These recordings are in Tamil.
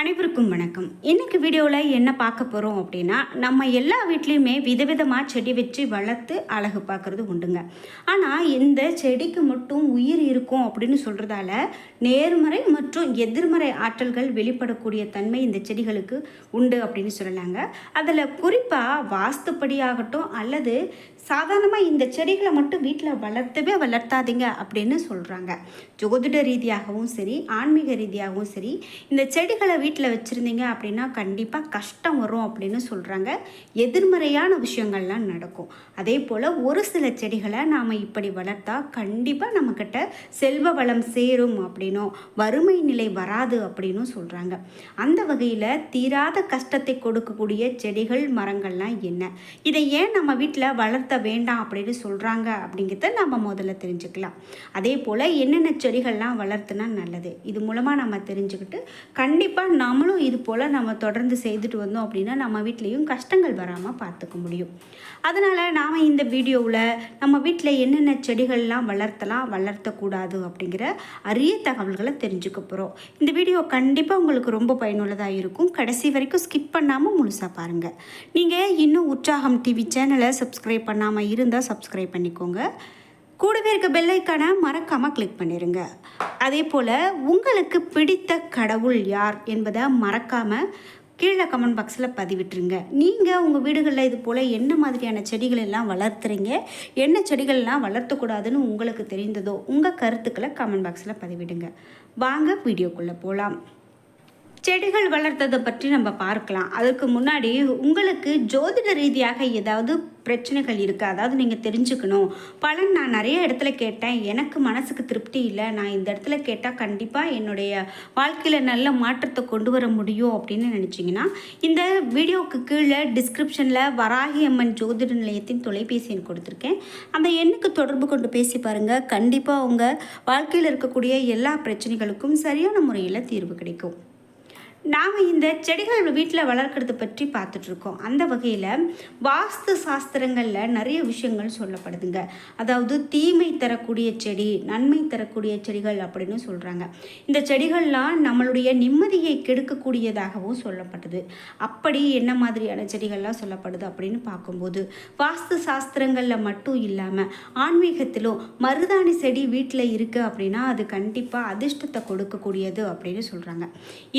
அனைவருக்கும் வணக்கம். இன்னைக்கு வீடியோவில் என்ன பார்க்க போகிறோம் அப்படின்னா நம்ம எல்லா வீட்லேயுமே விதவிதமாக செடி வச்சு வளர்த்து அழகு பார்க்குறது உண்டுங்க. ஆனால் இந்த செடிக்கு மட்டும் உயிர் இருக்கும் அப்படின்னு சொல்கிறதால நேர்மறை மற்றும் எதிர்மறை ஆற்றல்கள் வெளிப்படக்கூடிய தன்மை இந்த செடிகளுக்கு உண்டு அப்படின்னு சொல்லலாங்க. அதில் குறிப்பாக வாஸ்துப்படியாகட்டும் அல்லது சாதாரணமாக இந்த செடிகளை மட்டும் வீட்டில் வளர்த்தவே வளர்த்தாதீங்க அப்படின்னு சொல்கிறாங்க ஜோதிட ரீதியாகவும் சரி ஆன்மீக ரீதியாகவும் சரி இந்த செடிகளை வீட்டில் வச்சுருந்தீங்க அப்படின்னா கண்டிப்பாக கஷ்டம் வரும் அப்படின்னு சொல்கிறாங்க எதிர்மறையான விஷயங்கள்லாம் நடக்கும். அதே போல் ஒரு சில செடிகளை நாம் இப்படி வளர்த்தா கண்டிப்பாக நம்மக்கிட்ட செல்வ வளம் சேரும் அப்படின்னும் வறுமை நிலை வராது அப்படின்னும் சொல்கிறாங்க அந்த வகையில் தீராத கஷ்டத்தை கொடுக்கக்கூடிய செடிகள் மரங்கள்லாம் என்ன? இதை ஏன் நம்ம வீட்டில் வளர்த்த வேண்டாம் அப்படின்னு சொல்கிறாங்க அப்படிங்கிறத நம்ம முதல்ல தெரிஞ்சுக்கலாம். அதே போல் என்னென்ன செடிகள்லாம் வளர்த்துனா நல்லது? இது மூலமாக நம்ம தெரிஞ்சுக்கிட்டு கண்டிப்பாக நம்மளும் இது போல் நம்ம தொடர்ந்து செய்துட்டு வந்தோம் அப்படின்னா நம்ம வீட்லேயும் கஷ்டங்கள் வராமல் பார்த்துக்க முடியும். அதனால் நாம் இந்த வீடியோவில் நம்ம வீட்டில் என்னென்ன செடிகள்லாம் வளர்த்தலாம் வளர்த்தக்கூடாது அப்படிங்கிற அரிய தகவல்களை தெரிஞ்சுக்க போகிறோம் இந்த வீடியோ கண்டிப்பாக உங்களுக்கு ரொம்ப பயனுள்ளதாக இருக்கும். கடைசி வரைக்கும் ஸ்கிப் பண்ணாமல் முழுசாக பாருங்கள் நீங்கள் இன்னும் உற்சாகம் டிவி சேனலை சப்ஸ்கிரைப் பண்ணாமல் இருந்தால் சப்ஸ்கிரைப் பண்ணிக்கோங்க. கூடவே இருக்க பெல்லைக்கான மறக்காமல் கிளிக் பண்ணிடுங்க அதே போல் உங்களுக்கு பிடித்த கடவுள் யார் என்பதை மறக்காமல் கீழே கமெண்ட் பாக்ஸில் பதிவிட்டுருங்க. நீங்கள் உங்கள் வீடுகளில் இது போல் என்ன மாதிரியான செடிகள் எல்லாம் வளர்த்துறீங்க? என்ன செடிகள்லாம் வளர்த்தக்கூடாதுன்னு உங்களுக்கு தெரிந்ததோ உங்கள் கருத்துக்களை கமெண்ட் பாக்ஸில் பதிவிடுங்க. வாங்க வீடியோக்குள்ளே போகலாம் செடிகள் வளர்த்ததை பற்றி நம்ம பார்க்கலாம். அதுக்கு முன்னாடி உங்களுக்கு ஜோதிட ரீதியாக ஏதாவது பிரச்சனைகள் இருக்குது அதாவது நீங்கள் தெரிஞ்சுக்கணும். பலன் நான் நிறைய இடத்துல கேட்டேன். எனக்கு மனசுக்கு திருப்தி இல்லை. நான் இந்த இடத்துல கேட்டால் கண்டிப்பாக என்னுடைய வாழ்க்கையில் நல்ல மாற்றத்தை கொண்டு வர முடியும் அப்படின்னு நினச்சிங்கன்னா இந்த வீடியோவுக்கு கீழே டிஸ்கிரிப்ஷனில் வராகி அம்மன் ஜோதிட நிலையத்தின் தொலைபேசி எண் கொடுத்துருக்கேன். அந்த எண்ணுக்கு தொடர்பு கொண்டு பேசி பாருங்கள் கண்டிப்பாக உங்கள் வாழ்க்கையில் இருக்கக்கூடிய எல்லா பிரச்சனைகளுக்கும் சரியான முறையில் தீர்வு கிடைக்கும். நாம் இந்த செடிகள் வீட்டில் வளர்க்குறது பற்றி பார்த்துட்ருக்கோம். அந்த வகையில் வாஸ்து சாஸ்திரங்களில் நிறைய விஷயங்கள் சொல்லப்படுதுங்க. அதாவது தீமை தரக்கூடிய செடி நன்மை தரக்கூடிய செடிகள் அப்படின்னு சொல்கிறாங்க இந்த செடிகள்லாம் நம்மளுடைய நிம்மதியை கெடுக்கக்கூடியதாகவும் சொல்லப்பட்டது. அப்படி என்ன மாதிரியான செடிகள்லாம் சொல்லப்படுது அப்படின்னு பார்க்கும்போது வாஸ்து சாஸ்திரங்களில் மட்டும் இல்லாமல் ஆன்மீகத்திலும் மருதாணி செடி வீட்டில் இருக்குது அப்படின்னா அது கண்டிப்பாக அதிர்ஷ்டத்தை கொடுக்கக்கூடியது அப்படின்னு சொல்கிறாங்க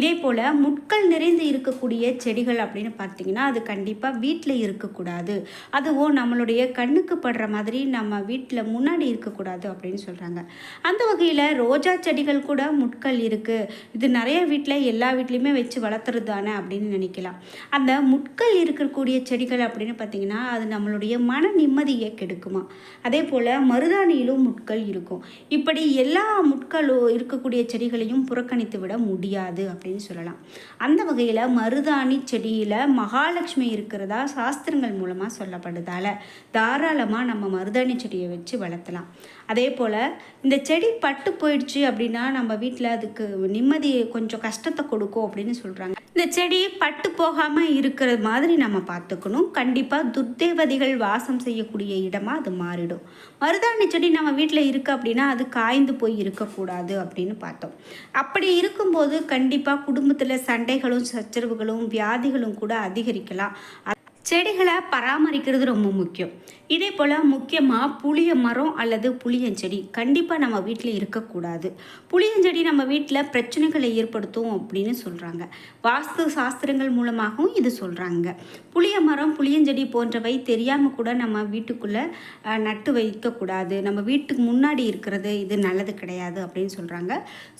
இதே போல் முட்கள் நிறைந்து இருக்கக்கூடிய செடிகள் அப்படின்னு பார்த்தீங்கன்னா அது கண்டிப்பாக வீட்டில் இருக்கக்கூடாது. அதுவும் நம்மளுடைய கண்ணுக்கு படுற மாதிரி நம்ம வீட்டில் முன்னாடி இருக்கக்கூடாது அப்படின்னு சொல்கிறாங்க அந்த வகையில் ரோஜா செடிகள் கூட முட்கள் இருக்குது இது நிறைய வீட்டில் எல்லா வீட்லேயுமே வச்சு வளர்த்துறது தானே அப்படின்னு நினைக்கலாம். அந்த முட்கள் இருக்கக்கூடிய செடிகள் அப்படின்னு பார்த்தீங்கன்னா அது நம்மளுடைய மன நிம்மதியை கெடுக்குமா? அதே போல் மருதாணியிலும் முட்கள் இருக்கும். இப்படி எல்லா முட்களும் இருக்கக்கூடிய செடிகளையும் புறக்கணித்து விட முடியாது அப்படின்னு சொல்லலாம். அந்த வகையில் மருதாணி செடியில் மகாலட்சுமி இருக்கிறதா சாஸ்திரங்கள் மூலமாக சொல்லப்படுதால தாராளமாக நம்ம மருதாணி செடியை வச்சு வளர்த்தலாம். அதே போல் இந்த செடி பட்டு போயிடுச்சு அப்படின்னா நம்ம வீட்டில் அதுக்கு நிம்மதி கொஞ்சம் கஷ்டத்தை கொடுக்கும் அப்படின்னு சொல்கிறாங்க இந்த செடி பட்டு போகாமல் இருக்கிற மாதிரி நம்ம பார்த்துக்கணும். கண்டிப்பாக துர்தேவதைகள் வாசம் செய்யக்கூடிய இடமாக அது மாறிடும். மருதாணி செடி நம்ம வீட்டில் இருக்குது அப்படின்னா அது காய்ந்து போய் இருக்கக்கூடாது அப்படின்னு பார்த்தோம். அப்படி இருக்கும்போது கண்டிப்பாக குடும்பத்தில் சண்டைகளும் சச்சரவுகளும் வியாதிகளும் கூட அதிகரிக்கலாம். செடிகளை பராமரிக்கிறது ரொம்ப முக்கியம். இதே போல் முக்கியமாக புளிய மரம் அல்லது புளியஞ்செடி கண்டிப்பாக நம்ம வீட்டில் இருக்கக்கூடாது. புளியஞ்செடி நம்ம வீட்டில் பிரச்சனைகளை ஏற்படுத்தும் அப்படின்னு சொல்கிறாங்க வாஸ்து சாஸ்திரங்கள் மூலமாகவும் இது சொல்கிறாங்க புளிய மரம் புளியஞ்செடி போன்றவை தெரியாமல் கூட நம்ம வீட்டுக்குள்ளே நட்டு வைக்கக்கூடாது. நம்ம வீட்டுக்கு முன்னாடி இருக்கிறது இது நல்லது கிடையாது அப்படின்னு சொல்கிறாங்க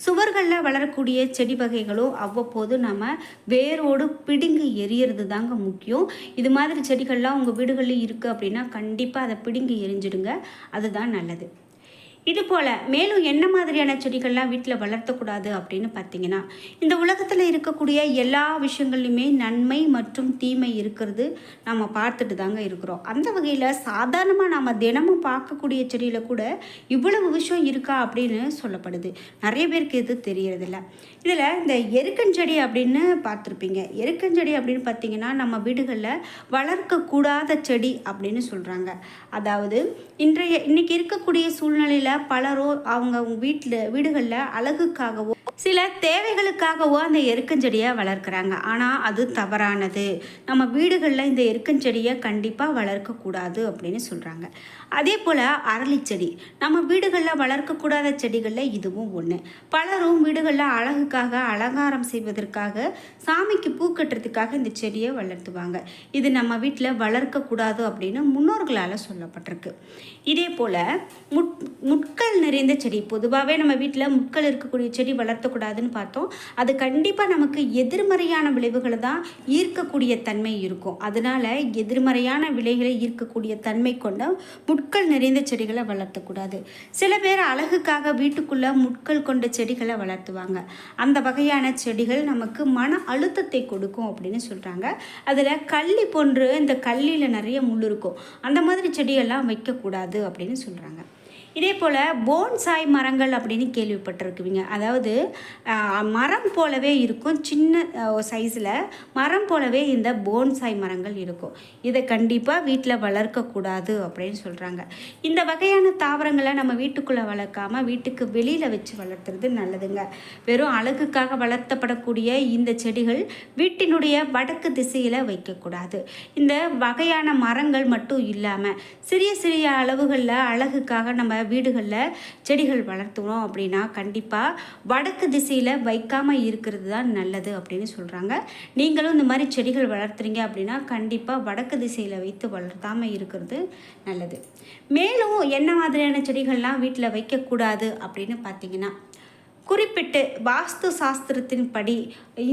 சுவர்களில் வளரக்கூடிய செடி வகைகளும் அவ்வப்போது நம்ம வேரோடு பிடுங்கி எரியறது தாங்க முக்கியம். இது மாதிரி மாதிரி செடிகள்லாம் உங்கள் வீடுகளில் இருக்குது அப்படின்னா கண்டிப்பாக அதை பிடுங்கி எரிஞ்சிடுங்க. அதுதான் நல்லது. இது போல் மேலும் என்ன மாதிரியான செடிகள்லாம் வீட்டில் வளர்த்தக்கூடாது அப்படின்னு பார்த்தீங்கன்னா இந்த உலகத்தில் இருக்கக்கூடிய எல்லா விஷயங்கள்லையுமே நன்மை மற்றும் தீமை இருக்கிறது நம்ம பார்த்துட்டு தாங்க இருக்கிறோம். அந்த வகையில் சாதாரணமாக நாம் தினமும் பார்க்கக்கூடிய செடியில் கூட இவ்வளவு விஷயம் இருக்கா அப்படின்னு சொல்லப்படுது. நிறைய பேருக்கு இது தெரியறதில்ல. இதில் இந்த எருக்கஞ்செடி அப்படின்னு பார்த்துருப்பீங்க. எருக்கஞ்செடி அப்படின்னு பார்த்தீங்கன்னா நம்ம வீடுகளில் வளர்க்கக்கூடாத செடி அப்படின்னு சொல்கிறாங்க அதாவது இன்றைய இன்னைக்கு இருக்கக்கூடிய சூழ்நிலையில் பலரும் அவங்க வீட்டில் வீடுகளில் அழகுக்காகவோ சில தேவைகளுக்காகவோ அந்த எருக்கஞ்செடியை வளர்க்குறாங்க. ஆனால் அது தவறானது. நம்ம வீடுகளில் இந்த எருக்கஞ்செடியை கண்டிப்பாக வளர்க்கக்கூடாது அப்படின்னு சொல்கிறாங்க அதே போல் அரளிச்செடி. நம்ம வீடுகளில் வளர்க்கக்கூடாத செடிகளில் இதுவும் ஒன்று பலரும் வீடுகளில் அழகுக்காக அலங்காரம் செய்வதற்காக சாமிக்கு பூ கட்டுறதுக்காக இந்த செடியை வளர்த்துவாங்க. இது நம்ம வீட்டில் வளர்க்கக்கூடாது அப்படின்னு முன்னோர்களால் சொல்லப்பட்டிருக்கு. இதே போல் முட் முட்கள் நிறைந்த செடி. பொதுவாகவே நம்ம வீட்டில் முட்கள் இருக்கக்கூடிய செடி வளர்த்தக்கூடாதுன்னு பார்த்தோம். அது கண்டிப்பாக நமக்கு எதிர்மறையான விளைவுகளை தான் ஈர்க்கக்கூடிய தன்மை இருக்கும். அதனால் எதிர்மறையான விலைகளை ஈர்க்கக்கூடிய தன்மை கொண்ட முட்கள் நிறைந்த செடிகளை வளர்த்தக்கூடாது. சில பேர் அழகுக்காக வீட்டுக்குள்ளே முட்கள் கொண்ட செடிகளை வளர்த்துவாங்க. அந்த வகையான செடிகள் நமக்கு மன அழுத்தத்தை கொடுக்கும் அப்படின்னு சொல்கிறாங்க அதில் கள்ளி போன்று இந்த கல்லியில் நிறைய முள் இருக்கும். அந்த மாதிரி செடியெல்லாம் வைக்கக்கூடாது அப்படின்னு சொல்கிறாங்க இதே போல் போன்சாய் மரங்கள் அப்படின்னு கேள்விப்பட்டிருக்குவீங்க. அதாவது மரம் போலவே இருக்கும் சின்ன சைஸில் மரம் போலவே இந்த போன்சாய் மரங்கள் இருக்கும். இதை கண்டிப்பாக வீட்டில் வளர்க்கக்கூடாது அப்படின்னு சொல்கிறாங்க இந்த வகையான தாவரங்களை நம்ம வீட்டுக்குள்ளே வளர்க்காம வீட்டுக்கு வெளியில் வச்சு வளர்த்துறது நல்லதுங்க. வெறும் அழகுக்காக வளர்த்தப்படக்கூடிய இந்த செடிகள் வீட்டினுடைய வடக்கு திசையில் வைக்கக்கூடாது. இந்த வகையான மரங்கள் மட்டும் இல்லாமல் சிறிய சிறிய அளவுகளில் அழகுக்காக நம்ம வீடுகளில் செடிகள் வளர்த்துறோம் அப்படின்னா கண்டிப்பாக வடக்கு திசையில் வைக்காமல் இருக்கிறது தான் நல்லது அப்படின்னு சொல்கிறாங்க நீங்களும் இந்த மாதிரி செடிகள் வளர்த்துறீங்க அப்படின்னா கண்டிப்பாக வடக்கு திசையில் வைத்து வளர்த்தாமல் இருக்கிறது நல்லது. மேலும் என்ன மாதிரியான செடிகள்லாம் வீட்டில் வைக்கக்கூடாது அப்படின்னு பார்த்தீங்கன்னா குறிப்பிட்டு வாஸ்து சாஸ்திரத்தின் படி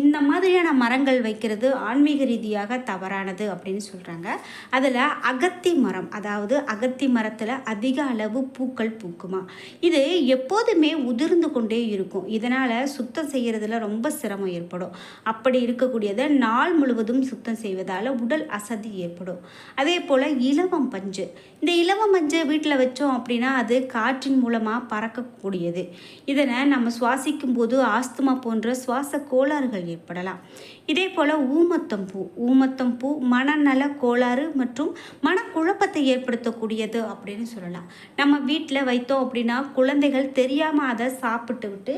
இந்த மாதிரியான மரங்கள் வைக்கிறது ஆன்மீக ரீதியாக தவறானது அப்படின்னு சொல்கிறாங்க அதில் அகத்தி மரம் அதாவது அகத்தி மரத்தில் அதிக அளவு பூக்கள் பூக்குமா? இது எப்போதுமே உதிர்ந்து கொண்டே இருக்கும். இதனால் சுத்தம் செய்கிறதுல ரொம்ப சிரமம் ஏற்படும். அப்படி இருக்கக்கூடியதை நாள் முழுவதும் சுத்தம் செய்வதால் உடல் அசதி ஏற்படும். அதே போல் இலவம் பஞ்சு. இந்த இலவம் பஞ்சு வீட்டில் வச்சோம் அப்படின்னா அது காற்றின் மூலமாக பறக்கக்கூடியது. இதனை நம்ம சுவாசிக்கும் போது ஆஸ்துமா போன்ற சுவாச கோளாறுகள் ஏற்படலாம். இதே போல் ஊமத்தம் பூ ஊமத்தம் பூ மனநல கோளாறு மற்றும் மனக்குழப்பத்தை ஏற்படுத்தக்கூடியது அப்படின்னு சொல்லலாம். நம்ம வீட்டில் வைத்தோம் அப்படின்னா குழந்தைகள் தெரியாமல் அதை சாப்பிட்டு விட்டு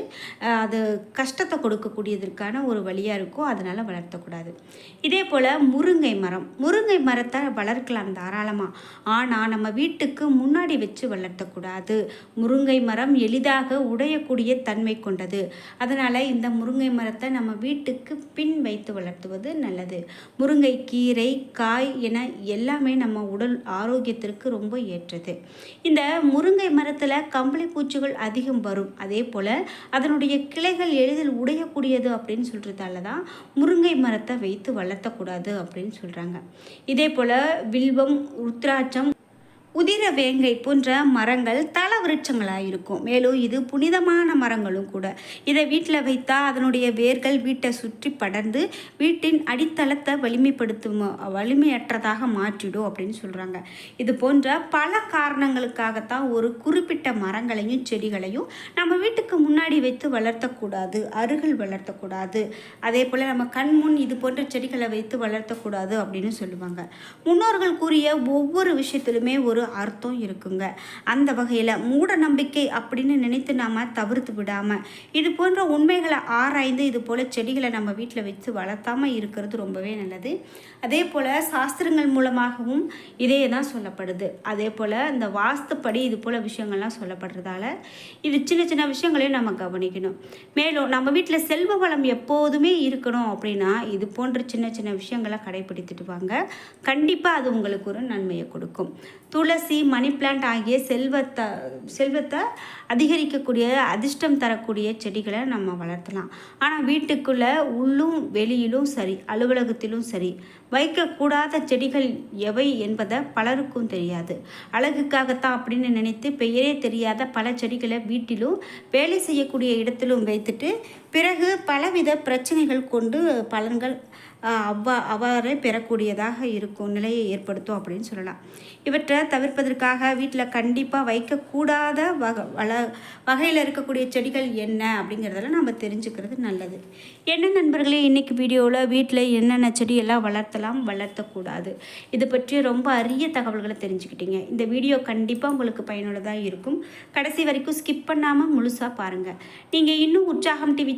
அது கஷ்டத்தை கொடுக்கக்கூடியதற்கான ஒரு வழியாக இருக்கும். அதனால் வளர்த்தக்கூடாது. இதே போல் முருங்கை மரம் முருங்கை மரத்தை வளர்க்கலாம் தாராளமாக ஆனால் நம்ம வீட்டுக்கு முன்னாடி வச்சு வளர்த்தக்கூடாது. முருங்கை மரம் எளிதாக உடையக்கூடிய தன்மை கொண்டது. அதனால் இந்த முருங்கை மரத்தை நம்ம வீட்டுக்கு பின் வைத்து வளர்த்துவது நல்லது. முருங்கை கீரை காய் என எல்லாமே நம்ம உடல் ஆரோக்கியத்திற்கு ரொம்ப ஏற்றது. இந்த முருங்கை மரத்தில் கம்பளி பூச்சிகள் அதிகம் வரும். அதே போல் அதனுடைய கிளைகள் எளிதில் உடையக்கூடியது அப்படின்னு சொல்கிறதால தான் முருங்கை மரத்தை வைத்து வளர்த்தக்கூடாது அப்படின்னு சொல்கிறாங்க இதே போல் வில்வம் ருத்ராட்சம் உதிர வேங்கை போன்ற மரங்கள் தல விருட்சங்களாக இருக்கும் மேலும் இது புனிதமான மரங்களும் கூட. இதை வீட்டில் வைத்தால் அதனுடைய வேர்கள் வீட்டை சுற்றி படர்ந்து வீட்டின் அடித்தளத்தை வலிமைப்படுத்தும் வலிமையற்றதாக மாற்றிடும் அப்படின்னு சொல்கிறாங்க இது போன்ற பல காரணங்களுக்காகத்தான் ஒரு குறிப்பிட்ட மரங்களையும் செடிகளையும் நம்ம வீட்டுக்கு முன்னாடி வைத்து வளர்த்தக்கூடாது அருகில் வளர்த்தக்கூடாது. அதே போல் நம்ம கண் முன் இது போன்ற செடிகளை வைத்து வளர்த்தக்கூடாது அப்படின்னு சொல்லுவாங்க. முன்னோர்கள் கூறிய ஒவ்வொரு விஷயத்திலுமே ஒரு அர்த்தம் இருக்குங்க. அந்த வகையில் மூட நம்பிக்கை அப்படின்னு நினைத்து நாம் தவிர்த்து விடாமல் இது போன்ற உண்மைகளை ஆராய்ந்து இது போல் செடிகளை நம்ம வீட்டில் வச்சு வளர்த்தாமல் இருக்கிறது ரொம்பவே நல்லது. அதே போல் சாஸ்திரங்கள் மூலமாகவும் இதே தான் சொல்லப்படுது. அதே போல் இந்த வாஸ்துப்படி இது போல் விஷயங்கள்லாம் சொல்லப்படுறதால இது சின்ன சின்ன விஷயங்களையும் நம்ம கவனிக்கணும். மேலும் நம்ம வீட்டில் செல்வ வளம் எப்போதுமே இருக்கணும் அப்படின்னா இது போன்ற சின்ன சின்ன விஷயங்களை கடைபிடித்துட்டு வாங்க. கண்டிப்பாக அது உங்களுக்கு ஒரு நன்மையை கொடுக்கும். துளசி மணி பிளான்ட் ஆகிய செல்வத்தை செல்வத்தை அதிகரிக்கக்கூடிய அதிர்ஷ்டம் தரக்கூடிய செடிகளை நம்ம வளர்த்தலாம். ஆனால் வீட்டுக்குள்ளே உள்ளும் வெளியிலும் சரி அலுவலகத்திலும் சரி வைக்கக்கூடாத செடிகள் எவை என்பதை பலருக்கும் தெரியாது. அழகுக்காகத்தான் அப்படின்னு நினைத்து பெயரே தெரியாத பல செடிகளை வீட்டிலும் வேலை செய்யக்கூடிய இடத்திலும் வைத்துட்டு பிறகு பலவித பிரச்சனைகள் கொண்டு பலன்கள் அவ்வா அவ்வாறே பெறக்கூடியதாக இருக்கும் நிலையை ஏற்படுத்தும் அப்படின்னு சொல்லலாம். இவற்றை தவிர்ப்பதற்காக வீட்டில் கண்டிப்பாக வைக்கக்கூடாத வகை வள வகையில் இருக்கக்கூடிய செடிகள் என்ன அப்படிங்கிறதெல்லாம் நம்ம தெரிஞ்சுக்கிறது நல்லது. என்ன நண்பர்களே இன்றைக்கி வீடியோவில் வீட்டில் என்னென்ன செடியெல்லாம் வளர்த்தலாம் வளர்த்தக்கூடாது இது பற்றி ரொம்ப அரிய தகவல்களை தெரிஞ்சுக்கிட்டீங்க. இந்த வீடியோ கண்டிப்பாக உங்களுக்கு பயனுள்ளதாக இருக்கும். கடைசி வரைக்கும் ஸ்கிப் பண்ணாமல் முழுசாக பாருங்கள் நீங்கள் இன்னும் உற்சாகம் டிவி